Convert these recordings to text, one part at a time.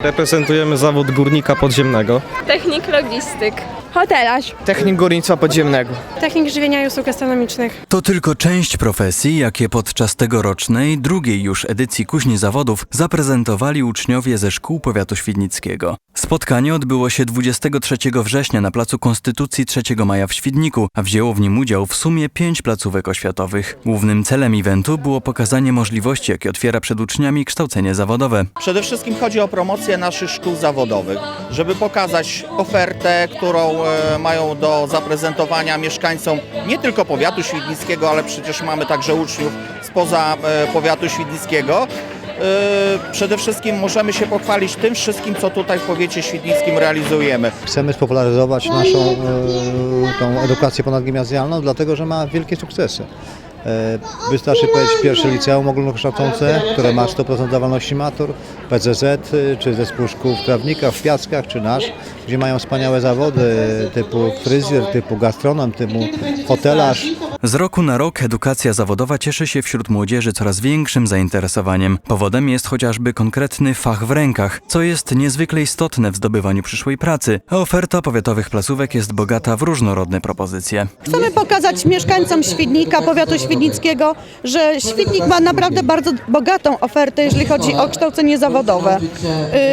Reprezentujemy zawód górnika podziemnego. Technik logistyk. Hotelarz. Technik górnictwa podziemnego. Technik żywienia i usług gastronomicznych. To tylko część profesji, jakie podczas tegorocznej, drugiej już edycji Kuźni Zawodów zaprezentowali uczniowie ze szkół powiatu świdnickiego. Spotkanie odbyło się 23 września na Placu Konstytucji 3 maja w Świdniku, a wzięło w nim udział w sumie pięć placówek oświatowych. Głównym celem eventu było pokazanie możliwości, jakie otwiera przed uczniami kształcenie zawodowe. Przede wszystkim chodzi o promocję naszych szkół zawodowych, żeby pokazać ofertę, którą e, mają do zaprezentowania mieszkańcom nie tylko powiatu świdnickiego, ale przecież mamy także uczniów spoza e, powiatu świdnickiego. E, Przede wszystkim możemy się pochwalić tym wszystkim, co tutaj w powiecie świdnickim realizujemy. Chcemy spopularyzować naszą e, tą edukację ponadgimnazjalną, dlatego że ma wielkie sukcesy. E, Wystarczy powiedzieć pierwsze liceum ogólnokształcące, które ma 100% dawalności matur, PZZ, czy zespół szkół w Trawnikach, w Piackach, czy nasz, gdzie mają wspaniałe zawody typu fryzjer, typu gastronom, typu hotelarz. Z roku na rok edukacja zawodowa cieszy się wśród młodzieży coraz większym zainteresowaniem. Powodem jest chociażby konkretny fach w rękach, co jest niezwykle istotne w zdobywaniu przyszłej pracy, a oferta powiatowych placówek jest bogata w różnorodne propozycje. Chcemy pokazać mieszkańcom Świdnika, powiatu świdnickiego, że Świdnik ma naprawdę bardzo bogatą ofertę, jeżeli chodzi o kształcenie zawodowe.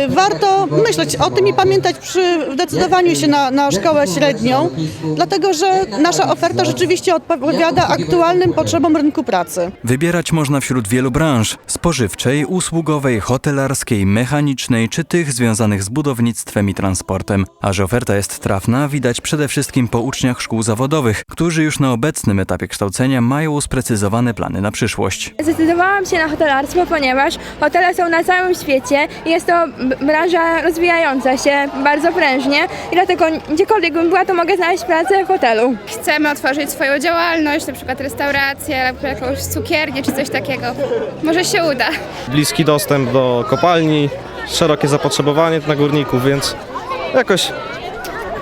Y, Warto myśleć o tym i pamiętać przy decydowaniu się na, na szkołę średnią, dlatego że nasza oferta rzeczywiście odpowiada aktualnym potrzebom rynku pracy. Wybierać można wśród wielu branż spożywczej, usługowej, hotelarskiej, mechanicznej czy tych związanych z budownictwem i transportem. A że oferta jest trafna, widać przede wszystkim po uczniach szkół zawodowych, którzy już na obecnym etapie kształcenia mają sprecyzowane plany na przyszłość. Zdecydowałam się na hotelarstwo, ponieważ hotele są na całym świecie i jest to branża rozwijająca się bardzo prężnie i dlatego gdziekolwiek bym była, to mogę znaleźć pracę w hotelu. Chcemy otworzyć swoją działalność, na przykład restaurację, albo jakąś cukiernię czy coś takiego. Może się uda. Bliski dostęp do kopalni, szerokie zapotrzebowanie na górników, więc jakoś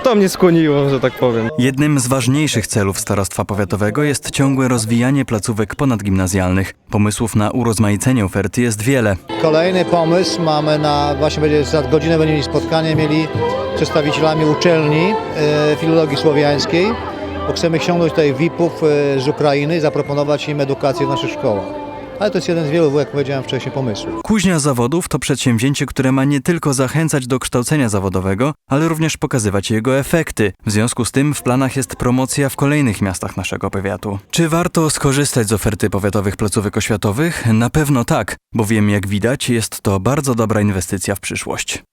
to mnie skłoniło, że tak powiem. Jednym z ważniejszych celów Starostwa Powiatowego jest ciągłe rozwijanie placówek ponadgimnazjalnych. Pomysłów na urozmaicenie oferty jest wiele. Kolejny pomysł mamy na, właśnie będzie za godzinę będziemy mieli spotkanie mieli z przedstawicielami uczelni e, filologii słowiańskiej, bo chcemy ściągnąć tutaj VIP-ów e, z Ukrainy i zaproponować im edukację w naszych szkołach. Ale to jest jeden z wielu, jak powiedziałem wcześniej, pomysłów. Kuźnia Zawodów to przedsięwzięcie, które ma nie tylko zachęcać do kształcenia zawodowego, ale również pokazywać jego efekty. W związku z tym w planach jest promocja w kolejnych miastach naszego powiatu. Czy warto skorzystać z oferty powiatowych placówek oświatowych? Na pewno tak, bowiem jak widać jest to bardzo dobra inwestycja w przyszłość.